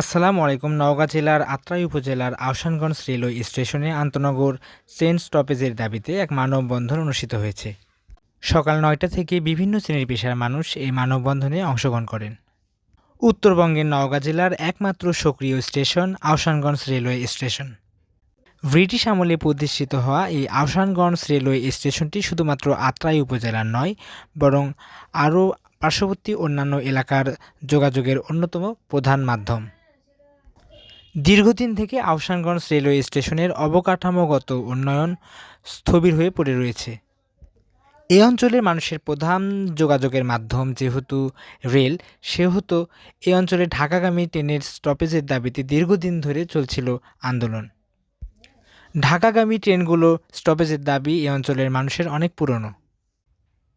আসসালামু আলাইকুম, নওগাঁ জেলার আত্রাই উপজেলার আহসানগঞ্জ রেলওয়ে স্টেশনে আন্তনগর ট্রেন স্টপেজের দাবিতে এক মানববন্ধন অনুষ্ঠিত হয়েছে। সকাল নয়টা থেকে বিভিন্ন শ্রেণির পেশার মানুষ এই মানববন্ধনে অংশগ্রহণ করেন। উত্তরবঙ্গের নওগাঁ জেলার একমাত্র সক্রিয় station Ahsanganj railway station. British আমলে প্রতিষ্ঠিত হওয়া এই আহসানগঞ্জ রেলওয়ে স্টেশনটি শুধুমাত্র আত্রাই উপজেলার নয়, বরং আরও পার্শ্ববর্তী অন্যান্য এলাকার যোগাযোগের অন্যতম প্রধান মাধ্যম। দীর্ঘদিন থেকে আহসানগঞ্জ রেলওয়ে স্টেশনের অবকাঠামোগত উন্নয়ন স্থবির হয়ে পড়ে রয়েছে। এই অঞ্চলের মানুষের প্রধান যোগাযোগের মাধ্যম যেহেতু রেল, সেহেতু এ অঞ্চলে ঢাকাগামী ট্রেনের স্টপেজের দাবিতে দীর্ঘদিন ধরে চলছিল আন্দোলন। ঢাকাগামী ট্রেনগুলো স্টপেজের দাবি এই অঞ্চলের মানুষের অনেক পুরনো।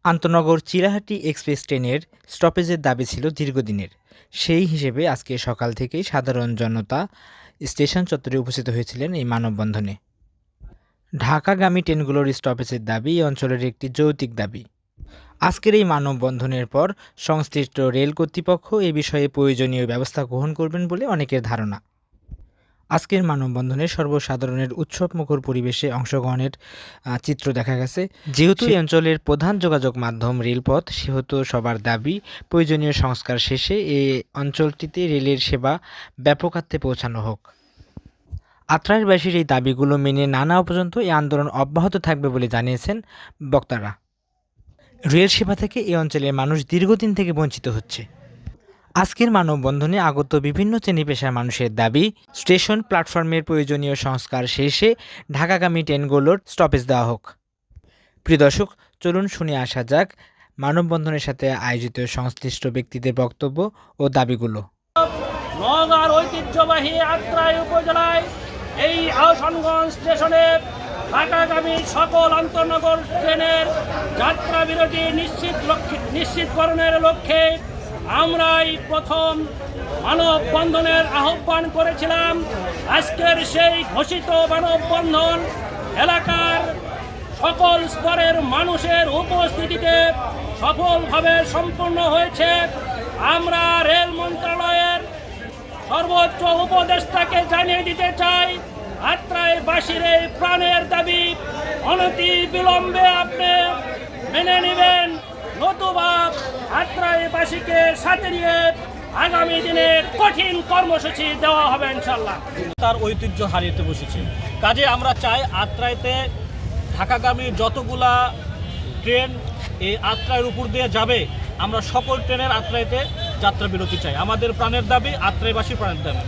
আন্তনগর চিরাহাটি এক্সপ্রেস ট্রেনের স্টপেজের দাবি ছিল দীর্ঘদিনের। সেই হিসেবে আজকে সকাল থেকেই সাধারণ জনতা স্টেশন চত্বরে উপস্থিত হয়েছিলেন এই মানববন্ধনে। ঢাকাগামী ট্রেনগুলোর স্টপেজের দাবি, এই অঞ্চলের একটি যৌতিক দাবি। আজকের এই মানববন্ধনের পর সংশ্লিষ্ট রেল কর্তৃপক্ষ এ বিষয়ে প্রয়োজনীয় ব্যবস্থা গ্রহণ করবেন বলে অনেকের ধারণা। আজকের মানববন্ধনে সর্বসাধারণের উৎসবমুখর পরিবেশে অংশগ্রহণের চিত্র দেখা গেছে। যেহেতু এই অঞ্চলের প্রধান যোগাযোগ মাধ্যম রেলপথ সেহেতু সবার দাবি প্রয়োজনীয় সংস্কার শেষে এই অঞ্চলটিতে রেলের সেবা ব্যাপকার্থে পৌঁছানো হোক। আত্রাইবাসীর এই দাবিগুলো মেনে না নেওয়া পর্যন্ত এই আন্দোলন অব্যাহত থাকবে বলে জানিয়েছেন বক্তারা। রেল সেবা থেকে এই অঞ্চলের মানুষ দীর্ঘদিন থেকে বঞ্চিত হচ্ছে। আজকের মানববন্ধনে আগত বিভিন্ন শ্রেণি পেশার মানুষের দাবি, স্টেশন প্ল্যাটফর্মের প্রয়োজনীয় সংস্কার শেষে ঢাকাগামী ট্রেনগুলোর স্টপেজ দেওয়া হোক। প্রিয় দর্শক, চলুন শুনে আসা যাক মানববন্ধনের সাথে আয়োজিত সংশ্লিষ্ট ব্যক্তিদের বক্তব্য ও দাবিগুলো। নওগাঁর ঐতিহ্যবাহী আত্রাই উপজেলায় এই আহসানগঞ্জ স্টেশনে ঢাকাগামী সকল আন্তনগর ট্রেনের যাত্রা বিরতি নিশ্চিত নিশ্চিতকরণের লক্ষ্যে আমরাই প্রথম মানববন্ধনের আহ্বান করেছিলাম। আজকের সেই ঘোষিত মানববন্ধন এলাকার সকল স্তরের মানুষের উপস্থিতিতে সফলভাবে সম্পন্ন হয়েছে। আমরা রেল মন্ত্রণালয়ের সর্বোচ্চ উপদেষ্টাকে জানিয়ে দিতে চাই আত্রায় বাসীর এই প্রাণের দাবি অনতি বিলম্বে আপনি মেনে নেবেন, নতুবা আত্রায় বাসীকে সাথে নিয়ে আগামী দিনে কঠিন কর্মসূচি দেওয়া হবে ইনশাল্লাহ তার ঐতিহ্য হারিয়েতে বসেছে। কাজে আমরা চাই আত্রাইতে ঢাকাগামী যতগুলা ট্রেন এই আত্রায়ের উপর দিয়ে যাবে, আমরা সকল ট্রেনের আত্রাইতে যাত্রা বিরতি চাই। আমাদের প্রাণের দাবি, আত্রাইবাসী প্রাণের দাবি।